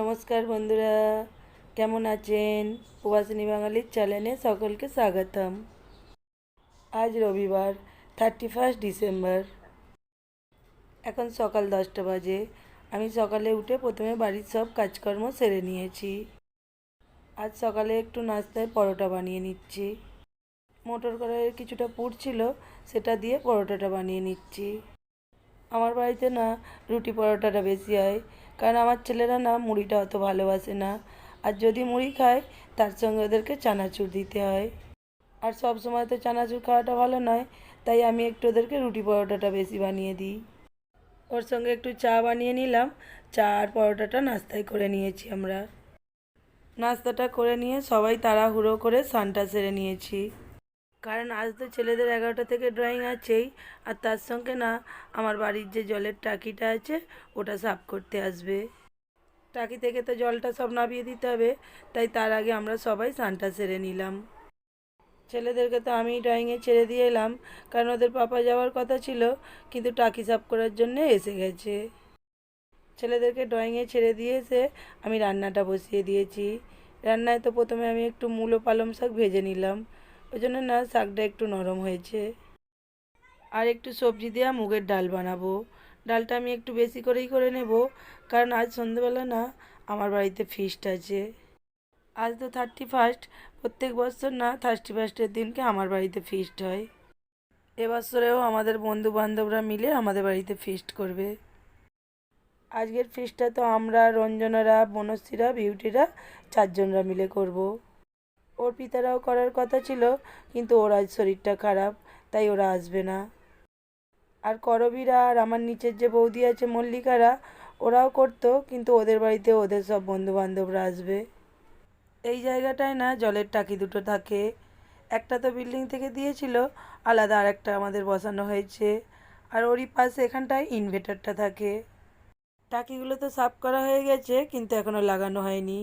নমস্কার বন্ধুরা, কেমন আছেন? প্রবাসিনী বাঙালির চ্যানেলে সকলকে স্বাগতম। আজ রবিবার থার্টি ফার্স্ট ডিসেম্বর। এখন সকাল দশটা বাজে। আমি সকালে উঠে প্রথমে বাড়ির সব কাজকর্ম সেরে নিয়েছি। আজ সকালে একটু নাস্তায় পরোটা বানিয়ে নিচ্ছি। মোটর কড়াইয়ের কিছুটা পুর ছিল, সেটা দিয়ে পরোটাটা বানিয়ে নিচ্ছি। আমার বাড়িতে না রুটি পরোটাটা বেশি হয়। কারণ আমার ছেলেরা না মুড়িটা অত ভালোবাসে না। আর যদি মুড়ি খায়, তার সঙ্গে ওদেরকে চানাচুর দিতে হয়। আর সব সময় তো চানাচুর খাওয়াটা ভালো নয়, তাই আমি একটু ওদেরকে রুটি পরোটাটা বেশি বানিয়ে দিই। ওর সঙ্গে একটু চা বানিয়ে নিলাম। চা আর পরোটাটা নাস্তায় করে নিয়েছি আমরা। নাস্তাটা করে নিয়ে সবাই তাড়াহুড়ো করে সানটা সেরে নিয়েছি। কারণ আজ তো ছেলেদের এগারোটা থেকে ড্রয়িং আছেই, আর তার সঙ্গে না আমার বাড়ির যে জলের টাকিটা আছে, ওটা সাফ করতে আসবে। টাকি থেকে তো জলটা সব নামিয়ে দিতে হবে, তাই তার আগে আমরা সবাই স্নানটা সেরে নিলাম। ছেলেদেরকে তো আমি ড্রয়িংয়ে ছেড়ে দিয়ে এলাম, কারণ ওদের পাপা যাওয়ার কথা ছিল, কিন্তু টাকি সাফ করার জন্য এসে গেছে। ছেলেদেরকে ড্রয়িংয়ে ছেড়ে দিয়ে এসে আমি রান্নাটা বসিয়ে দিয়েছি। রান্নায় তো প্রথমে আমি একটু মূলো পালং শাক ভেজে নিলাম। ওই জন্য না শাকটা একটু নরম হয়েছে। আর একটু সবজি দেওয়া মুগের ডাল বানাবো। ডালটা আমি একটু বেশি করেই করে নেব, কারণ আজ সন্ধ্যেবেলা না আমার বাড়িতে ফিস্ট আছে। আজ তো থার্টি ফার্স্ট প্রত্যেক বছর না থার্টি ফার্স্টের দিনকে আমার বাড়িতে ফিস্ট হয়। এবছরেও আমাদের বন্ধু বান্ধবরা মিলে আমাদের বাড়িতে ফিস্ট করবে। আজকের ফিস্টটা তো আমরা, রঞ্জনারা, বনশ্রীরা, বিউটিরা চারজনরা মিলে করব। ওর পিতারাও করার কথা ছিল, কিন্তু ওর আজ শরীরটা খারাপ, তাই ওরা আসবে না। আর করবীরা আর আমার নিচের যে বৌদি আছে মল্লিকারা, ওরাও করতো, কিন্তু ওদের বাড়িতে ওদের সব বন্ধু বান্ধবরা আসবে। এই জায়গাটায় না জলের টাকি দুটো থাকে। একটা তো বিল্ডিং থেকে দিয়েছিল, আলাদা আর একটা আমাদের বসানো হয়েছে। আর ওরই পাশে এখানটায় ইনভার্টারটা থাকে। টাকিগুলো তো সাফ করা হয়ে গেছে, কিন্তু এখনও লাগানো হয়নি।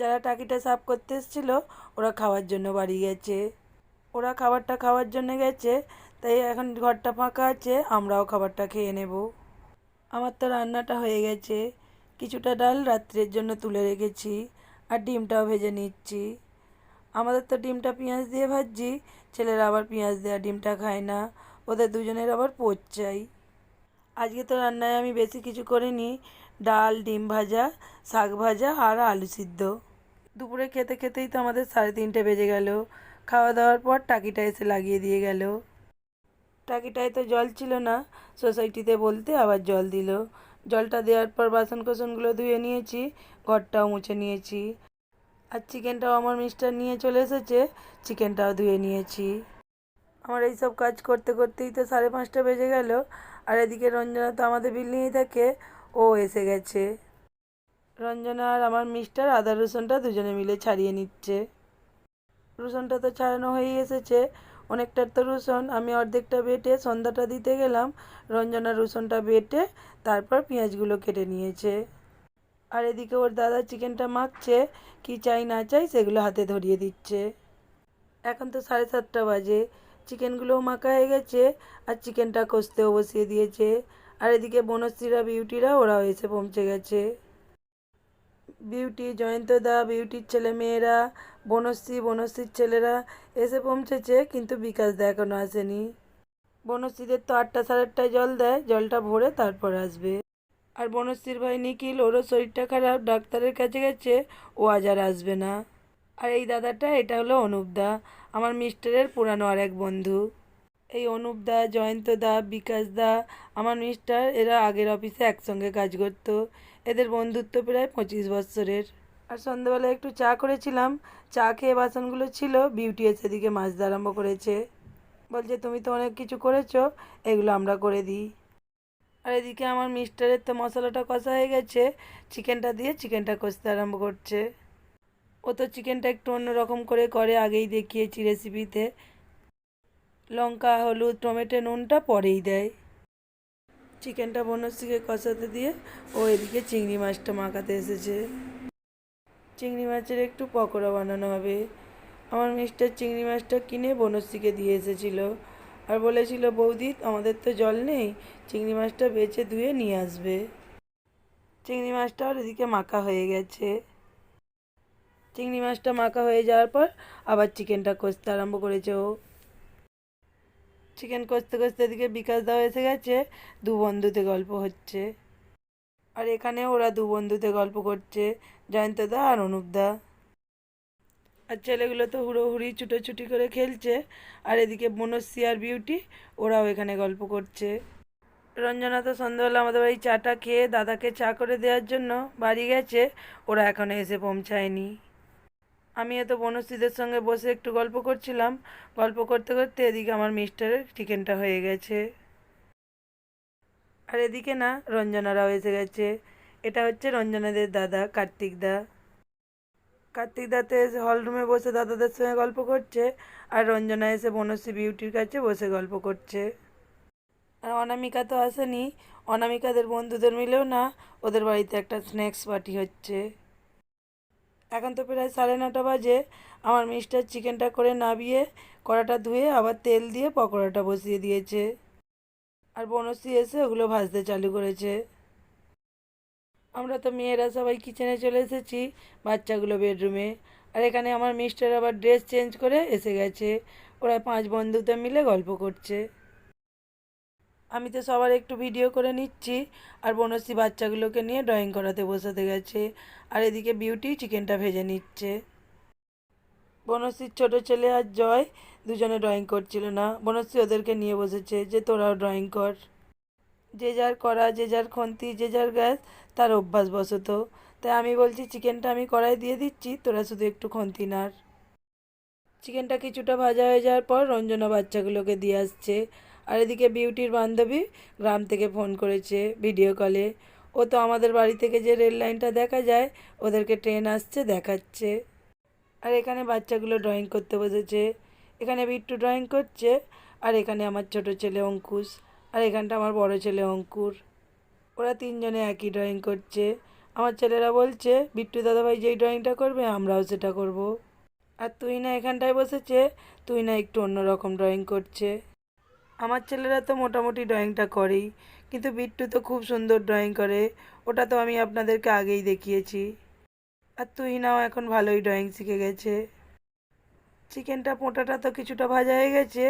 যারা টাকিটা সাফ করতে এসেছিল, ওরা খাওয়ার জন্য বাড়ি গেছে। ওরা খাবারটা খাওয়ার জন্য গেছে, তাই এখন ঘরটা ফাঁকা আছে, আমরাও খাবারটা খেয়ে নেব। আমার তো রান্নাটা হয়ে গেছে। কিছুটা ডাল রাত্রের জন্য তুলে রেখেছি, আর ডিমটাও ভেজে নিচ্ছি। আমাদের তো ডিমটা পেঁয়াজ দিয়ে ভাজছি, ছেলেরা আবার পেঁয়াজ দেওয়া ডিমটা খায় না, ওদের দুজনের আবার পোচ চাই। আজকে তো রান্নায় আমি বেশি কিছু করিনি, ডাল, ডিম ভাজা, শাক ভাজা, আর আলু সিদ্ধ। দুপুরে খেতে খেতেই তো আমাদের সাড়ে তিনটে বেজে গেল। খাওয়া দাওয়ার পর টাকিটা এসে লাগিয়ে দিয়ে গেল। টাকিটায় তো জল ছিল না, সোসাইটিতে বলতে আবার জল দিল। জলটা দেওয়ার পর বাসন কোসনগুলো ধুয়ে নিয়েছি, ঘরটাও মুছে নিয়েছি। আর চিকেনটাও আমার মিস্টার নিয়ে চলে এসেছে, চিকেনটাও ধুয়ে নিয়েছি। আমার এই সব কাজ করতে করতেই তো সাড়ে পাঁচটা বেজে গেল। আর এদিকে রঞ্জনা তো আমাদের বিল্ডিংয়েই থাকে, ও এসে গেছে। রঞ্জনা আর আমার মিস্টার আদা রসুনটা দুজনে মিলে ছাড়িয়ে নিচ্ছে। রসুনটা তো ছাড়ানো হয়েই এসেছে। অনেকটার তো রসুন। আমি অর্ধেকটা বেটে সন্ধ্যাটা দিতে গেলাম। রঞ্জনা রসুনটা বেটে তারপর পেঁয়াজগুলো কেটে নিয়েছে। আর এদিকে ওর দাদা চিকেনটা মাখছে। কি চাই না চাই সেগুলো হাতে ধরিয়ে দিচ্ছে। এখন তো সাড়ে সাতটা বাজে। চিকেনগুলোও মাখা হয়ে গেছে আর চিকেনটা কষতেও বসিয়ে দিয়েছে। আর এদিকে বনশ্রীরা, বিউটিরা ওরাও এসে পৌঁছে গেছে। বিউটি জয়ন্তদা, বিউটির ছেলে মেয়েরা বনশ্রী, বনশ্রীর ছেলেরা এসে পৌঁছেছে, কিন্তু বিকাশ দা এখনও আসেনি। বনশ্রীদের তো আটটা সাড়ে আটটায় জল দেয়, জলটা ভরে তারপর আসবে। আর বনশ্রীর ভাই নিখিল, ওরও শরীরটা খারাপ, ডাক্তারের কাছে গেছে, ও আজ আর আসবে না। আর এই দাদাটা, এটা হলো অনুপদা আমার মিস্টারের পুরানো আর এক বন্ধু। এই অনুপদা জয়ন্তদা বিকাশদা আমার মিস্টার, এরা আগের অফিসে একসঙ্গে কাজ করতো। এদের বন্ধুত্ব প্রায় পঁচিশ বছরের। আর সন্ধ্যাবেলা একটু চা করেছিলাম। চা খেয়ে বাসনগুলো ছিল, বিউটি এসে দিকে মাজতে আরম্ভ করেছে। বলছে, তুমি তো অনেক কিছু করেছ, এগুলো আমরা করে দিই। আর এদিকে আমার মিস্টারের তো মশলাটা কষা হয়ে গেছে। চিকেনটা দিয়ে চিকেনটা কষতে আরম্ভ করছে। ও তো চিকেনটা একটু অন্যরকম করে করে, আগেই দেখিয়েছি রেসিপিতে লঙ্কা, হলুদ, টমেটো, নুনটা পরেই দেয়। চিকেনটা বনশ্রীকে কষাতে দিয়ে ও এদিকে চিংড়ি মাছটা মাখাতে এসেছে। চিংড়ি মাছের একটু পকোড়া বানানো হবে। আমার মিস্টার চিংড়ি মাছটা কিনে বনশ্রীকে দিয়ে এসেছিল। আর বলেছিল, বৌদি, আমাদের তো জল নেই, চিংড়ি মাছটা বেছে ধুয়ে নিয়ে আসবে। চিংড়ি মাছটা আর এদিকে মাখা হয়ে গেছে। চিংড়ি মাছটা মাখা হয়ে যাওয়ার পর আবার চিকেনটা কষতে আরম্ভ করেছে ও। চিকেন কষতে কষতে এদিকে বিকাশ দাও এসে গেছে, দু বন্ধুতে গল্প হচ্ছে। আর এখানে ওরা দু বন্ধুতে গল্প করছে, জয়ন্ত দা আর অনুপ দা। আর ছেলেগুলো তো হুড়োহুড়ি, ছুটোছুটি করে খেলছে। আর এদিকে বনশ্রী আর বিউটি, ওরাও এখানে গল্প করছে। রঞ্জনা তো সন্ধ্যাবেলা আমাদের বাড়ি চাটা খেয়ে দাদাকে চা করে দেওয়ার জন্য বাড়ি গেছে, ওরা এখনও এসে পৌঁছায়নি। আমি এত বনশ্রীদের সঙ্গে বসে একটু গল্প করছিলাম। গল্প করতে করতে এদিকে আমার মিস্টারের চিকেনটা হয়ে গেছে। আর এদিকে না, রঞ্জনারাও এসে গেছে। এটা হচ্ছে রঞ্জনাদের দাদা, কার্তিক দা। কার্তিক দাতে এসে হলরুমে বসে দাদাদের সঙ্গে গল্প করছে, আর রঞ্জনা এসে বনশ্রী বিউটির কাছে বসে গল্প করছে। আর অনামিকা তো আসেনি। অনামিকাদের বন্ধুদের মিলেও না ওদের বাড়িতে একটা স্ন্যাক্স পার্টি হচ্ছে। এখন তো প্রায় সাড়ে নটা বাজে, আমার মিস্টার চিকেনটা করে নাবিয়ে কড়াটা ধুয়ে আবার তেল দিয়ে পকোড়াটা বসিয়ে দিয়েছে। আর বনশ্রী এসে ওগুলো ভাজতে চালু করেছে। আমরা তো মেয়েরা সবাই কিচেনে চলে এসেছি বাচ্চাগুলো বেডরুমে আর এখানে আমার মিস্টার আবার ড্রেস চেঞ্জ করে এসে গেছে। ওরা পাঁচ বন্ধুতে মিলে গল্প করছে। আমি তো সবার একটু ভিডিও করে নিচ্ছি। আর বনশ্রী বাচ্চাগুলোকে নিয়ে ড্রয়িং করাতে বসাতে গেছে। আর এদিকে বিউটি চিকেনটা ভেজে নিচ্ছে। বনশ্রীর ছোট ছেলে আর জয় দুজনে ড্রয়িং করছিল না। বনশ্রী ওদেরকে নিয়ে বসেছে যে, তোরাও ড্রয়িং কর। যে যার করা, যে যার খন্তি, যে যার গ্যাস তার অভ্যাস বসত। তাই আমি বলছি, চিকেনটা আমি কড়াই দিয়ে দিচ্ছি, তোরা শুধু একটু খন্তি নাড়। চিকেনটা কিছুটা ভাজা হয়ে যাওয়ার পর রঞ্জনা বাচ্চাগুলোকে দিয়ে আসছে। আর এদিকে বিউটির বান্ধবী গ্রাম থেকে ফোন করেছে ভিডিও কলে। ও তো আমাদের বাড়ি থেকে যে রেল লাইনটা দেখা যায়, ওদেরকে ট্রেন আসছে, দেখাচ্ছে। আর এখানে বাচ্চাগুলো ড্রয়িং করতে বসেছে। এখানে বিট্টু ড্রয়িং করছে, আর এখানে আমার ছোট ছেলে অঙ্কুশ, আর এখানটা আমার বড় ছেলে অঙ্কুর। ওরা তিনজনে একই ড্রয়িং করছে। আমার ছেলেরা বলছে, বিট্টু দাদাভাই যেই ড্রয়িংটা করবে, আমরাও সেটা করব। আর তুই না এখানটায় বসেছে তুই না একটু অন্যরকম ড্রয়িং করছে। আমার ছেলেরা তো মোটামুটি ড্রয়িংটা করেই, কিন্তু বিট্টু তো খুব সুন্দর ড্রয়িং করে, ওটা তো আমি আপনাদেরকে আগেই দেখিয়েছি। আর তুই নাও এখন ভালোই ড্রয়িং শিখে গেছে। চিকেনটা, পোঁটাটা তো কিছুটা ভাজা হয়ে গেছে,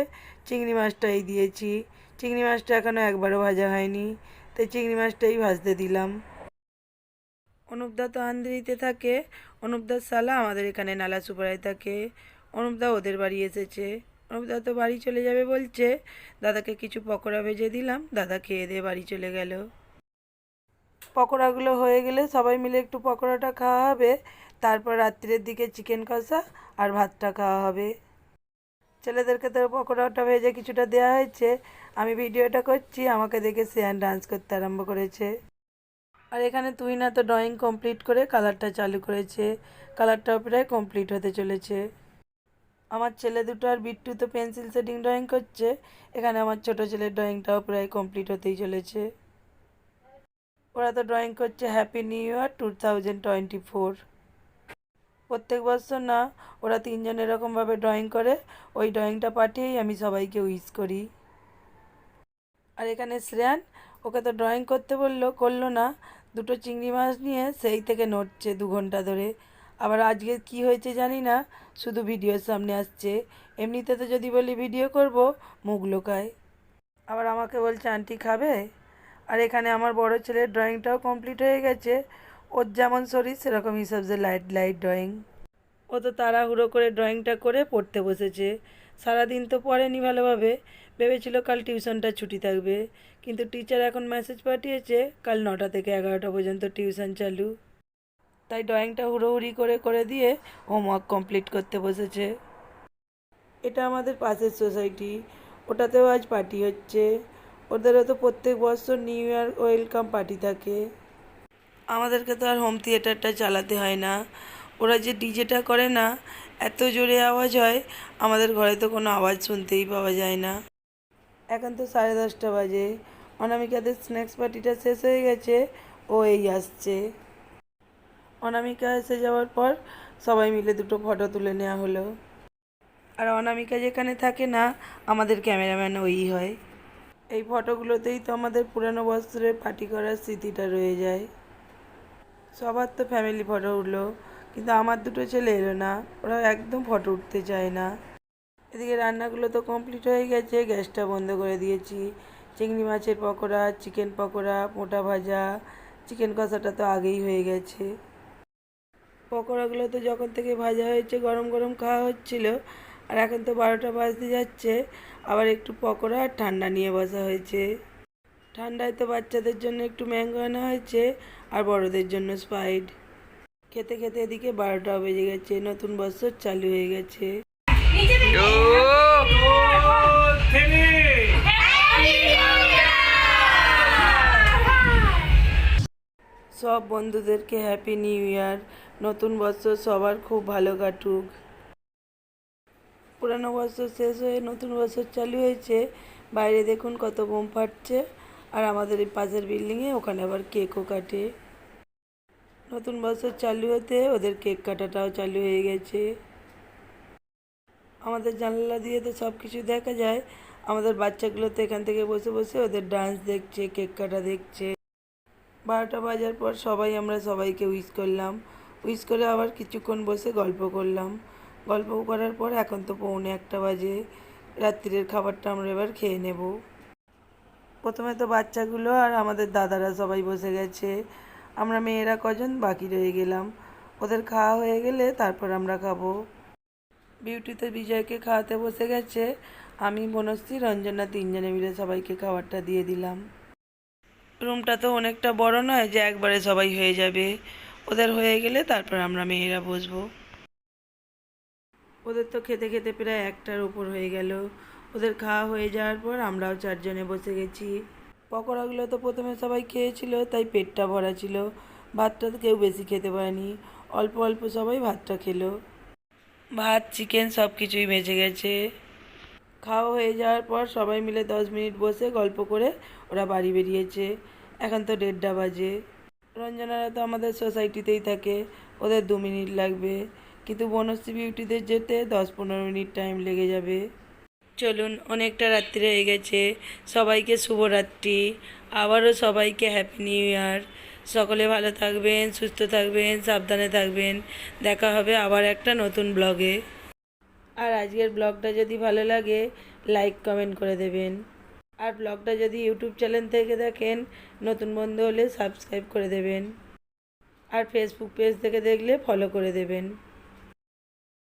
চিংড়ি মাছটাই দিয়েছি। চিংড়ি মাছটা এখনও একবারও ভাজা হয়নি, তাই চিংড়ি মাছটাই ভাজতে দিলাম। অনুপদা তো আন্দ্রিতে থাকে, অনুপদার সালা আমাদের এখানে নালা সুপারায় থাকে। অনুপদা ওদের বাড়ি এসেছে। অনুপদা তো বাড়ি চলে যাবে বলছে। দাদাকে কিছু পকোড়া ভেজে দিলাম, দাদা খেয়ে দিয়ে বাড়ি চলে গেল। পকোড়াগুলো হয়ে গেলে সবাই মিলে একটু পকোড়াটা খাওয়া হবে, তারপর রাত্রের দিকে চিকেন কষা আর ভাতটা খাওয়া হবে। ছেলেদেরকে তো পকোড়াটা ভেজে কিছুটা দেওয়া হয়েছে। আমি ভিডিওটা করছি, আমাকে দেখে সেয়ান ডান্স করতে আরম্ভ করেছে। আর এখানে তুই না তো ড্রয়িং কমপ্লিট করে কালারটা চালু করেছে। কালারটাও প্রায় কমপ্লিট হতে চলেছে। আমার ছেলে দুটো আর বিট্টু তো পেন্সিল শেডিং ড্রয়িং করছে। এখানে আমার ছোট ছেলের ড্রয়িংটাও প্রায় কমপ্লিট হতেই চলেছে। ওরা তো ড্রয়িং করছে happy new year two thousand twenty four প্রত্যেক বছর না, ওরা তিনজন এরকমভাবে ড্রয়িং করে। ওই ড্রয়িংটা পাঠিয়েই আমি সবাইকে উইশ করি। আর এখানে শ্রেয়ান, ওকে তো ড্রয়িং করতে বলল, করল না। দুটো চিংড়ি মাছ নিয়ে সেই থেকে নড়ছে দু ঘণ্টা ধরে। আবার আজকে কি হয়েছে জানি না, শুধু ভিডিওর সামনে আসছে। এমনিতে তো যদি বলি ভিডিও করব, মুখ লোকায়। আবার আমাকে বলছে, আন্টি খাবে? আর এখানে আমার বড় ছেলের ড্রয়িংটাও কমপ্লিট হয়ে গেছে। ওর যেমন শরীর সেরকম হিসাবে লাইট লাইট ড্রয়িং ও তো তাড়াহুড়ো করে ড্রয়িংটা করে পড়তে বসেছে। সারাদিন তো পড়েনি ভালোভাবে। ভেবেছিল কাল টিউশনটা ছুটি থাকবে। কিন্তু টিচার এখন মেসেজ পাঠিয়েছে, কাল নটা থেকে এগারোটা পর্যন্ত টিউশন চালু। তাই ড্রয়িংটা হুড়োহুড়ি করে করে দিয়ে হোমওয়ার্ক কমপ্লিট করতে বসেছে। এটা আমাদের পাশের সোসাইটি ওটাতেও আজ পার্টি হচ্ছে। ওদেরও তো প্রত্যেক বছর নিউ ইয়ার ওয়েলকাম পার্টি থাকে। আমাদেরকে তো আর হোম থিয়েটারটা চালাতে হয় না। ওরা যে ডিজেটা করে না, এত জোরে আওয়াজ হয়, আমাদের ঘরে তো কোনো আওয়াজ শুনতেই পাওয়া যায় না। এখন তো সাড়ে দশটা বাজে। অনামিকাদের স্ন্যাক্স পার্টিটা শেষ হয়ে গেছে, ও এই আসছে। অনামিকা এসে যাওয়ার পর সবাই মিলে দুটো ফটো তুলে নেওয়া হলো। আর অনামিকা যেখানে থাকে না, আমাদের ক্যামেরাম্যান ওই হয়। এই ফটোগুলোতেই তো আমাদের পুরানো বছরের পার্টি করার স্মৃতিটা রয়ে যায়। সবার তো ফ্যামিলি ফটো উঠল, কিন্তু আমার দুটো ছেলে এলো না ওরা একদম ফটো উঠতে চায় না। এদিকে রান্নাগুলো তো কমপ্লিট হয়ে গেছে, গ্যাসটা বন্ধ করে দিয়েছি। চিংড়ি মাছের পকোড়া চিকেন পকোড়া, মোটা ভাজা চিকেন কষাটা তো আগেই হয়ে গেছে। পকোড়াগুলো তো যখন থেকে ভাজা হয়েছে, গরম গরম খাওয়া হচ্ছিল, আর এখন তো বারোটা বাজতে যাচ্ছে, আবার একটু পকোড়া আর ঠান্ডা নিয়ে বসা হয়েছে। ঠান্ডায় তো বাচ্চাদের জন্য একটু ম্যাঙ্গো আনা হয়েছে, আর বড়দের জন্য স্পাইড খেতে খেতে এদিকে বারোটাও বেজে গেছে, নতুন বছর চালু হয়ে গেছে। সব বন্ধুদেরকে হ্যাপি নিউ ইয়ার নতুন বছর সবার খুব ভালো কাটুক। পুরানো বছর শেষ হয়ে নতুন বছর চালু হয়েছে। বাইরে দেখুন কত বোম ফাটছে। আর আমাদের এই পাশের বিল্ডিংয়ে ওখানে আবার কেকও কাটে। নতুন বছর চালু হতে ওদের কেক কাটাটাও চালু হয়ে গেছে। আমাদের জানলা দিয়ে তো সব কিছু দেখা যায়। আমাদের বাচ্চাগুলো তো এখান থেকে বসে বসে ওদের ডান্স দেখছে, কেক কাটা দেখছে। বারোটা বাজার পর সবাই আমরা সবাইকে উইশ করলাম। উইশ করে আবার কিছুক্ষণ বসে গল্প করলাম। গল্প করার পর এখন তো পৌনে একটা বাজে। রাত্রির খাবারটা আমরা এবার খেয়ে নেব। প্রথমে তো বাচ্চাগুলো আর আমাদের দাদারা সবাই বসে গেছে। আমরা মেয়েরা কজন বাকি রয়ে গেলাম। ওদের খাওয়া হয়ে গেলে তারপর আমরা খাব। বিউটিতে বিজয়কে খাওয়াতে বসে গেছে। আমি বনশ্রী রঞ্জনা তিনজনে মিলে সবাইকে খাবারটা দিয়ে দিলাম। রুমটা তো অনেকটা বড় নয় যে একবারে সবাই হয়ে যাবে। ওদের হয়ে গেলে তারপর আমরা মেয়েরা বসবো। ওদের তো খেতে খেতে প্রায় একটার উপর হয়ে গেল। ওদের খাওয়া হয়ে যাওয়ার পর আমরাও চারজনে বসে গেছি। পকোড়াগুলো তো প্রথমে সবাই খেয়েছিল, তাই পেটটা ভরা ছিল। ভাতটা তো কেউ বেশি খেতে পারেনি। অল্প অল্প সবাই ভাতটা খেলো। ভাত চিকেন সব কিছুই বেঁচে গেছে। খাওয়া হয়ে যাওয়ার পর সবাই মিলে দশ মিনিট বসে গল্প করে ওরা বাড়ি বেরিয়েছে। এখন তো দেড়টা বাজে। রঞ্জনারা তো আমাদের সোসাইটিতেই থাকে। ওদের দু মিনিট লাগবে। কিন্তু বনশ্রী বিউটিদের যেতে দশ পনেরো মিনিট টাইম লেগে যাবে। চলুন, অনেকটা রাত্রি হয়ে গেছে। সবাইকে শুভরাত্রি। আবারও সবাইকে হ্যাপি নিউ ইয়ার সকলে ভালো থাকবেন, সুস্থ থাকবেন, সাবধানে থাকবেন। দেখা হবে আবার একটা নতুন ব্লগে। আর আজকের ব্লগটা যদি ভালো লাগে লাইক কমেন্ট করে দেবেন। আর ব্লগটা যদি ইউটিউব চ্যানেল থেকে দেখেন, নতুন বন্ধু হলে সাবস্ক্রাইব করে দেবেন। আর ফেসবুক পেজ থেকে দেখলে ফলো করে দেবেন।